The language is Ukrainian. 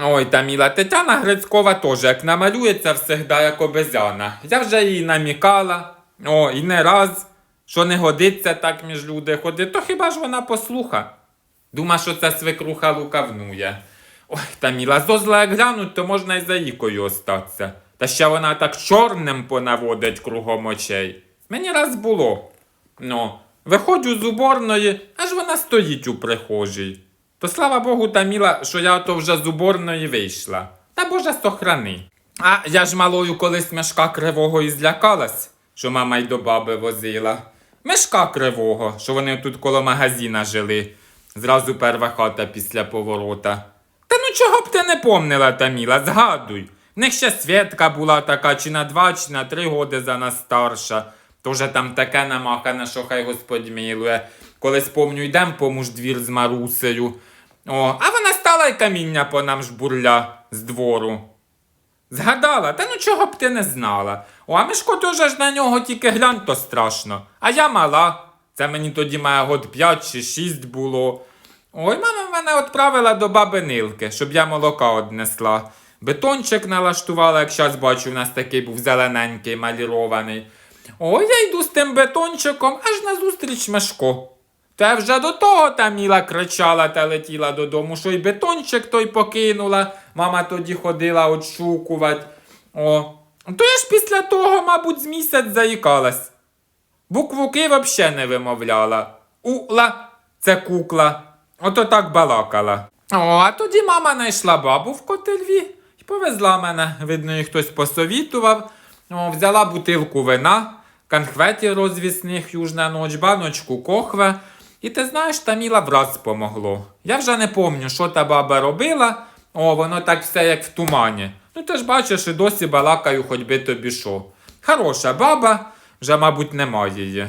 Ой, та міла Тетяна Грицькова теж, як намалюється завжди, як обезяна. Я вже їй намікала, о, і не раз, що не годиться так між люди ходити, то хіба ж вона послуха? Дума, що це свекруха лукавнує. Ой, та міла, зозла як глянуть, то можна й за ікою остатися. Та ще вона так чорним понаводить кругом очей. Мені раз було. Ну, виходжу з уборної, аж вона стоїть у прихожій. То слава Богу, та міла, що я то вже з уборної вийшла. Та Боже сохрани. А я ж малою колись мешка кривого і злякалась, що мама й до баби возила. Мешка кривого, що вони тут коло магазина жили. Зразу перва хата після поворота. Та ну чого б ти не помнила, Таміла, згадуй. В них ще Свєтка була така, чи на два, чи на три годи за нас старша. Тоже там таке намахане, що хай Господь милує. Колись помню, йдем по муждвір з Марусею. О, а вона стала й каміння по нам жбурля з двору. Згадала, та ну чого б ти не знала. О, а Мишко теж ж на нього тільки глянь, то страшно. А я мала. Це мені тоді має год 5 чи 6 було. Ой, мама мене відправила до баби Нилки, щоб я молока однесла. Бетончик налаштувала, як зараз бачу, у нас такий був зелененький, малірований. Ой, я йду з тим бетончиком аж назустріч Мешко. Та вже до того та міла кричала та летіла додому, що й бетончик той покинула. Мама тоді ходила отшукувати. О, то я ж після того, мабуть, з місяць заїкалась. Букву Ки взагалі не вимовляла. Ула це кукла. Ото так балакала. О, а тоді мама знайшла бабу в котельві і повезла мене. Видно, їй хтось посовітував. О, взяла бутилку вина, конхветів розвісних южна ноч, баночку кохве. І ти знаєш, та міла враз помогло. Я вже не помню, що та баба робила. О, воно так все як в тумані. Ну ти ж бачиш, і досі балакаю, хоч би тобі що. Хороша баба, вже, мабуть, немає її.